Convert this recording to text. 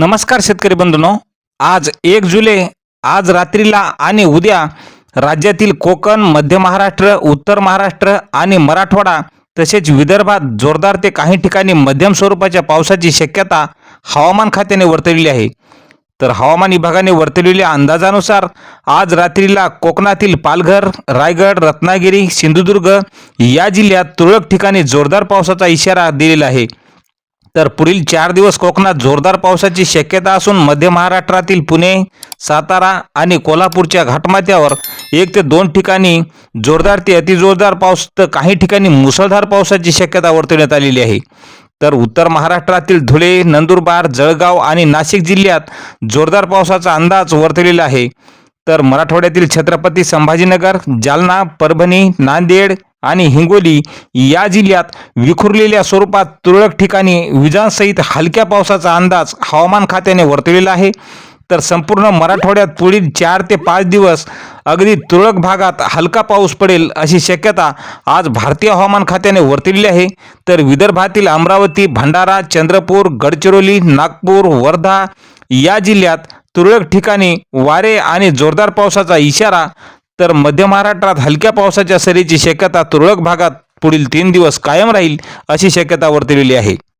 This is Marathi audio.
नमस्कार शेतकरी बंधूंनो. आज एक जुलै आज रात्रीला आणि उद्या राज्यातील कोकण मध्य महाराष्ट्र उत्तर महाराष्ट्र आणि मराठवाडा तसेच विदर्भात जोरदार ते काही ठिकाणी मध्यम स्वरूपाच्या पावसाची शक्यता हवामान खात्याने वर्तवलेली आहे. तर हवामान विभागाने वर्तवलेल्या अंदाजानुसार आज रात्रीला कोकणातील पालघर रायगड रत्नागिरी सिंधुदुर्ग या जिल्ह्यात तुरळक ठिकाणी जोरदार पावसाचा इशारा दिलेला आहे. तर पुढील चार दिवस कोकणात जोरदार पावसाची शक्यता असून मध्य महाराष्ट्रातील पुणे सातारा आणि कोल्हापूरच्या घाटमाथ्यावर एक ते दोन ठिकाणी जोरदार ते अतिजोरदार पाऊस तर काही ठिकाणी मुसळधार पावसाची शक्यता वर्तवण्यात आलेली आहे. तर उत्तर महाराष्ट्रातील धुळे नंदुरबार जळगाव आणि नाशिक जिल्ह्यात जोरदार पावसाचा अंदाज वर्तवलेला आहे. तर मराठवाड्यातील छत्रपती संभाजीनगर जालना परभणी नांदेड आणि हिंगोली या जिल्ह्यात विखुरलेल्या स्वरूपात तुरळक ठिकाणी विजांसहित हलक्या पावसाचा अंदाज हवामान खात्याने वर्तवलेला आहे. तर संपूर्ण मराठवाड्यात पुढील चार ते पाच दिवस अगदी तुरळक भागात हलका पाऊस पडेल अशी शक्यता आज भारतीय हवामान खात्याने वर्तवलेली आहे. तर विदर्भातील अमरावती भंडारा चंद्रपूर गडचिरोली नागपूर वर्धा या जिल्ह्यात तुरळक ठिकाणी वारे आणि जोरदार पावसाचा इशारा तर मध्य महाराष्ट्रात हलक्या पावसाच्या सरीची शक्यता तुरळक भागात पुढील तीन दिवस कायम राहील अशी शक्यता वर्तविली आहे.